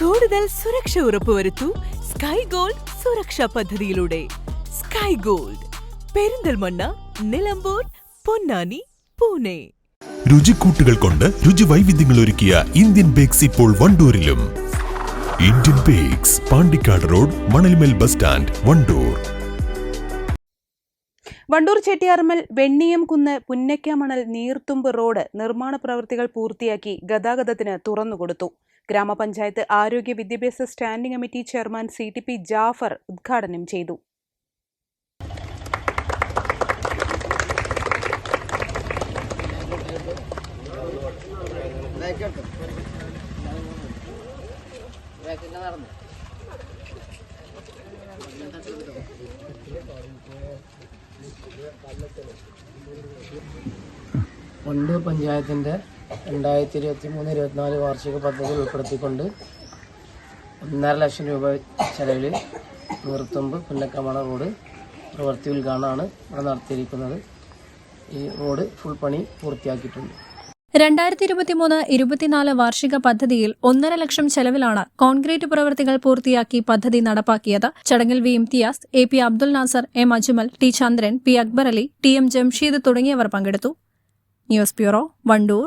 കൂടുതൽ സുരക്ഷ ഉറപ്പുവരുത്തൂ sky gold സുരക്ഷാ പദ്ധതിയിലൂടെ. Sky gold Perinthalmanna Nilambur Ponnani Pune. രുചിക്കൂട്ടുകൾ കൊണ്ട് രുചി വൈവിധ്യങ്ങൾ ഒരുക്കിയ ഇന്ത്യൻ ബേക്സ് ഇപ്പോൾ വണ്ടൂരിലും. Indian bakes Pandikkad road Manalmel bus stand Wandoor. Wandoor Chettiyarmal Venniyam Kunnu Punnakkamanal Neerthumb road നിർമ്മാണ പ്രവൃത്തികൾ പൂർത്തിയാക്കി ഗതാഗതത്തിന് തുറന്നുകൊടുത്തു. ഗ്രാമപഞ്ചായത്ത് ആരോഗ്യ വിദ്യാഭ്യാസ standing committee chairman C T P Jafar ഉദ്ഘാടനം ചെയ്തു. പണ്ട് പഞ്ചായത്തിന്റെ രണ്ടായിരത്തി ഇരുപത്തി മൂന്ന് ഇരുപത്തിനാല് വാർഷിക പദ്ധതി ഉൾപ്പെടുത്തിക്കൊണ്ട് ഒന്നര ലക്ഷം രൂപ ചെലവിൽ നൂറത്തൊമ്പ് പുന്നക്കമണ റോഡ് പ്രവൃത്തി ഉദ്ഘാടനമാണ് ഇവിടെ നടത്തിയിരിക്കുന്നത്. ഈ റോഡ് ഫുൾ പണി പൂർത്തിയാക്കിയിട്ടുണ്ട്. രണ്ടായിരത്തി ഇരുപത്തിമൂന്ന് ഇരുപത്തിനാല് വാർഷിക പദ്ധതിയിൽ ഒന്നര ലക്ഷം ചെലവിലാണ് കോൺക്രീറ്റ് പ്രവൃത്തികൾ പൂർത്തിയാക്കി പദ്ധതി നടപ്പാക്കിയത്. ചടങ്ങിൽ V Imthiyas A P Abdul Nasar M Ajmal T Chandran P Akbar Ali T M Jamsheed തുടങ്ങിയവർ പങ്കെടുത്തു. News bureau Wandoor.